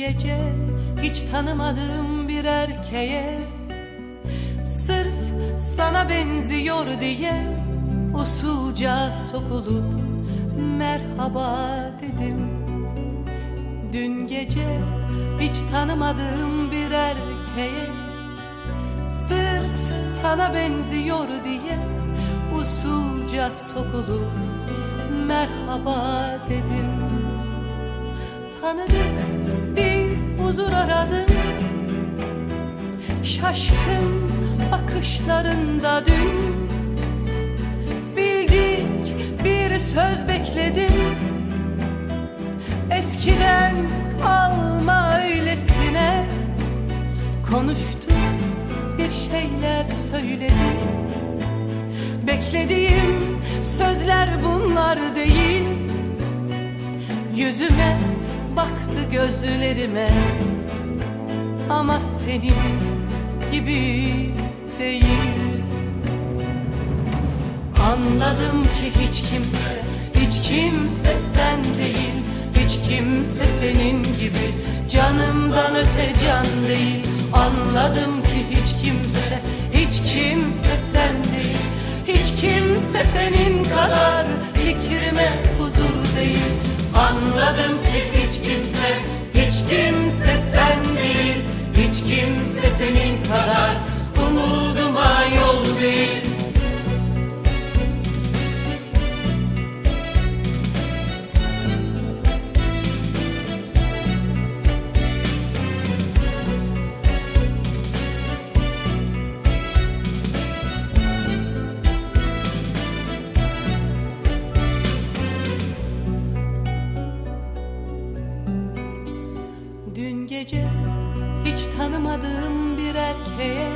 gece hiç tanımadığım bir erkeğe. Sırf sana benziyor diye usulca sokulup merhaba dedim. Dün gece hiç tanımadığım bir erkeğe. Sırf sana benziyor diye usulca sokulup merhaba dedim. Tanıdık huzur aradım Şaşkın bakışlarında dün Bildik bir söz bekledim Eskiden kalma öylesine Konuştu bir şeyler söyledi. Beklediğim sözler bunlar değil. Yüzüme baktı gözlerime. Ama senin gibi değil. Anladım ki hiç kimse, hiç kimse sen değil. Hiç kimse senin gibi canımdan öte can değil. Anladım ki hiç kimse, hiç kimse sen değil. Hiç kimse senin kadar fikrime huzur değil Anladım ki hiç kimse, hiç kimse sen değil. Hiç kimse senin kadar umuduma yol değil tanımadığım bir erkeğe.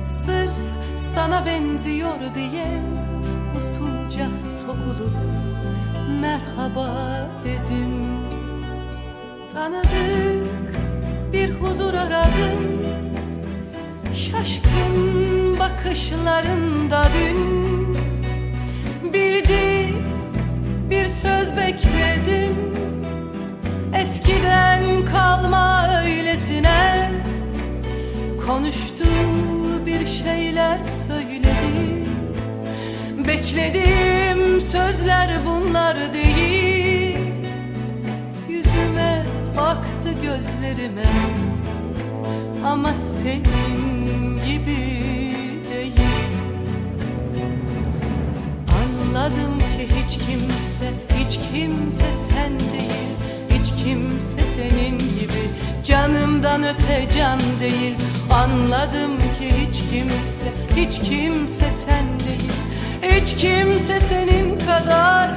Sırf sana benziyor diye usulca sokulup merhaba dedim. Tanıdık bir huzur aradım. Şaşkın bakışlarında dün Konuştu bir şeyler söyledi. Beklediğim sözler bunlar değil. Yüzüme baktı gözlerime. Ama senin gibi değil. Anladım ki hiç kimse, hiç kimse sen değil. Hiç kimse senin gibi. Canımdan öte can değil Anladım ki hiç kimse, hiç kimse sen değil. Hiç kimse senin kadar